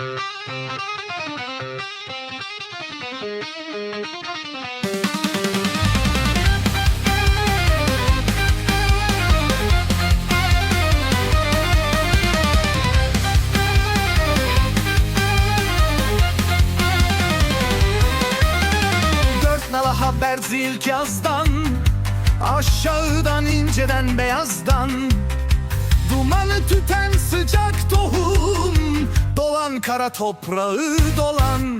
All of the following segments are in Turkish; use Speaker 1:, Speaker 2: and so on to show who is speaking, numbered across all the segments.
Speaker 1: Nala haber zil yazdan Aşağıdan inceden beyazdan. Dumanı tüten sıcak tohum Dolan kara toprağı dolan.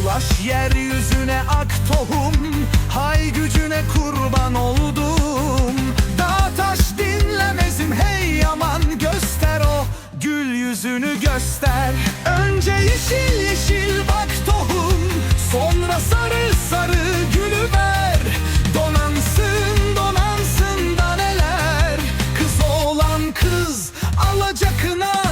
Speaker 1: Ulaş yeryüzüne ak tohum Hay gücüne kurban oldum. Dağ taş dinlemezim hey aman Göster o gül yüzünü göster. Önce yeşil yeşil bak tohum Sonra sarı sarı gülü ver. Donansın donansın da neler Kız oğlan kız alacakına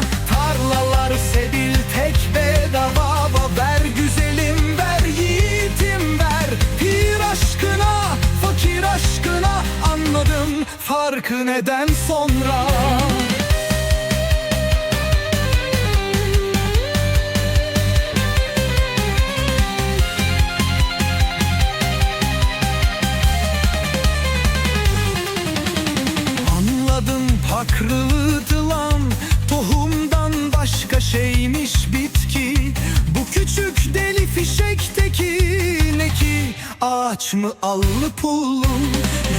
Speaker 1: farkı neden sonra. Anladım pakrılıydı lan Tohumdan başka şeymiş bitki. Bu küçük deli ki Ağaç mı allı pullu?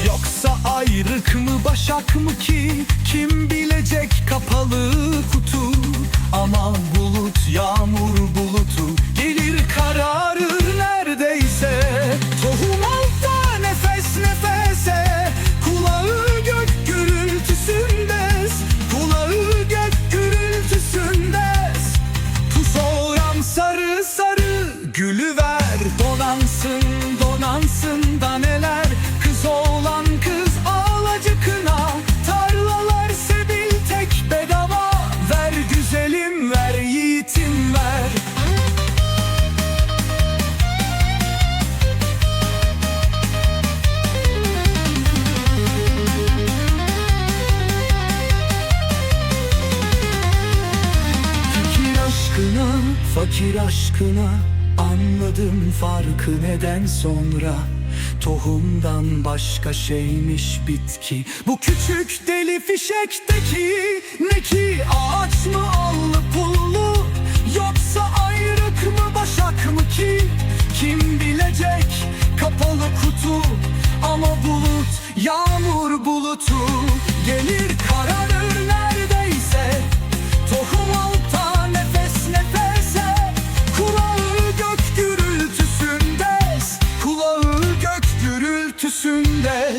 Speaker 1: Yoksa ayrık mı başak mı ki? Kim bilecek kapalı kutu? Ama bulut yağmur bulutu. Gelir kararır neredeyse. Tohum altta nefes nefese. Kulağı gök gürültüsünde Kulağı gök gürültüsünde Tuz oran sarı sarı Gülü ver. donansın donansın da neler? Kız oğlan kız ağlacıkına Tarlalar sebil tek bedava. Ver güzelim ver yiğitim ver. Fikir aşkına, fakir aşkına Anladım farkı neden sonra. Tohumdan başka şeymiş bitki. Bu küçük deli fişekteki Ne ki? Ağaç mı allı pullu? Yoksa ayrık mı başak mı ki? Kim bilecek? Kapalı kutu Ama bulut yağmur bulutu. Gelir kararır gürültüsünde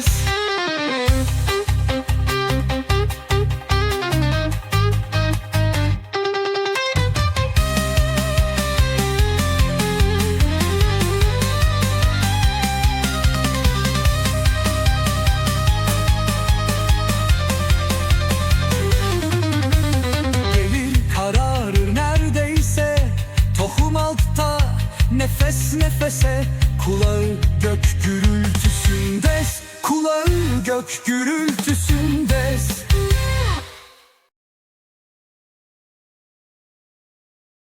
Speaker 1: Gelir neredeyse Tohum altta nefes nefese Kulağı gök gürültüsünde Kulağı gök gürültüsünde